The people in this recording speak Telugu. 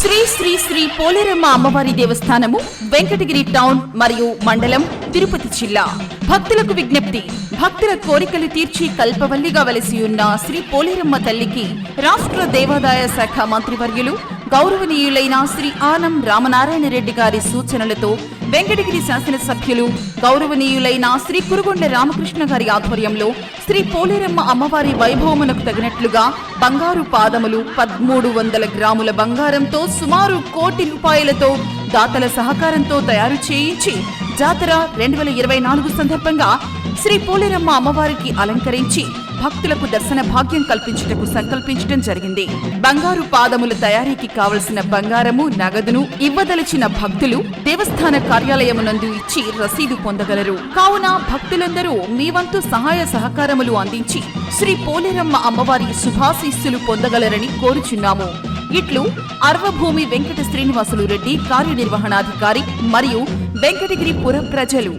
శ్రీ శ్రీ శ్రీ పోలేరమ్మ అమ్మవారి దేవస్థానము వెంకటగిరి టౌన్ మరియు మండలం తిరుపతి జిల్లా. భక్తులకు విజ్ఞప్తి భక్తుల కోరికలు తీర్చి కల్పవల్లిగా వలసి ఉన్న శ్రీ పోలేరమ్మ తల్లికి రాష్ట్ర దేవాదాయ శాఖ మంత్రివర్యులు గౌరవనీయులైన శ్రీ ఆనం రామనారాయణ రెడ్డి గారి సూచనలతో వెంకటగిరి శాసనసభ్యులు గౌరవనీయులైన శ్రీ కురుగొండ రామకృష్ణ గారి ఆధ్వర్యంలో శ్రీ పోలేరమ్మ అమ్మవారి వైభవమునకు తగినట్లుగా బంగారు పాదములు పదమూడు వందల గ్రాముల బంగారంతో సుమారు కోటి రూపాయలతో దాతల సహకారంతో తయారు చేయించి జాతర రెండు వేల ఇరవై నాలుగు సందర్భంగా శ్రీ పోలేరమ్మ అమ్మవారికి అలంకరించి భక్తులకు దర్శన భాగ్యం కల్పించుటకు సంకల్పించడం జరిగింది. బంగారు పాదముల తయారీకి కావలసిన బంగారము నగదును ఇవ్వదలిచిన భక్తులు దేవస్థాన కార్యాలయమునందు ఇచ్చి రసీదు పొందగలరు. కావున భక్తులందరూ మీ వంతు సహాయ సహకారములు అందించి శ్రీ పోలేరమ్మ అమ్మవారి శుభాశీస్సులు పొందగలరని కోరుచున్నాము. ఇట్లు అర్వభూమి వెంకట శ్రీనివాసులు రెడ్డి కార్యనిర్వహణాధికారి మరియు వెంకటగిరి పుర ప్రజలు